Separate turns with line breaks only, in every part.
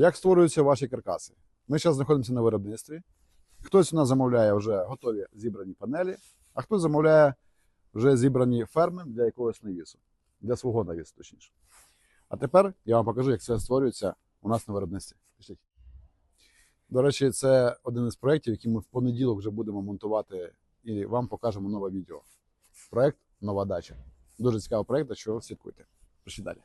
Як створюються ваші каркаси? Ми зараз знаходимося на виробництві. Хтось у нас замовляє вже готові зібрані панелі, а хтось замовляє вже зібрані ферми для якогось навісу, для свого навісу, точніше. А тепер я вам покажу, як це створюється у нас на виробництві. Пішліть. До речі, це один із проєктів, який ми в понеділок вже будемо монтувати і вам покажемо нове відео. Проєкт Нова дача. Дуже цікавий проєкт, що слідкуйте. Пішли далі.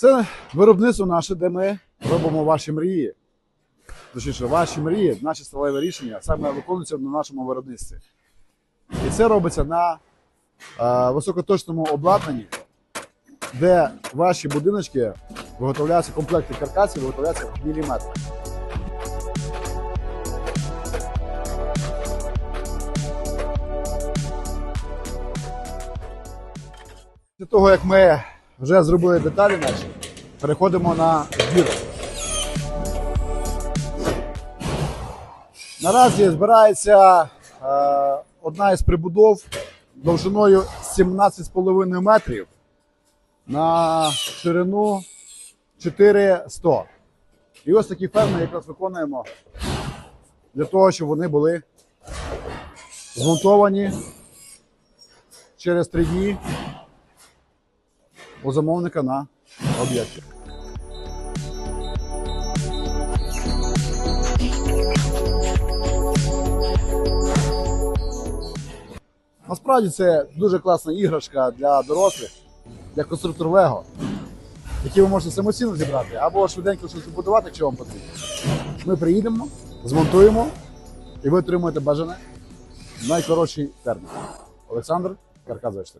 Це виробництво наше, де ми робимо ваші мрії. Точніше, ваші мрії, наші сталеві рішення саме виконуються на нашому виробництві. І це робиться на е, високоточному обладнанні, де ваші будиночки виготовляються, комплекти каркасів виготовляються в міліметрах. Після того, як ми вже зробили деталі наші, переходимо на збір. Наразі збирається е, одна із прибудов довжиною 17,5 метрів на ширину 400. І ось такі ферми якраз виконуємо для того, щоб вони були змонтовані через три дні у замовника на об'єкті. Насправді це дуже класна іграшка для дорослих, для конструктор Лего, які ви можете самостійно зібрати або швиденько щось побудувати, якщо вам потрібно. Ми приїдемо, змонтуємо, і ви отримуєте бажане в найкоротший термін. Олександр Карказович.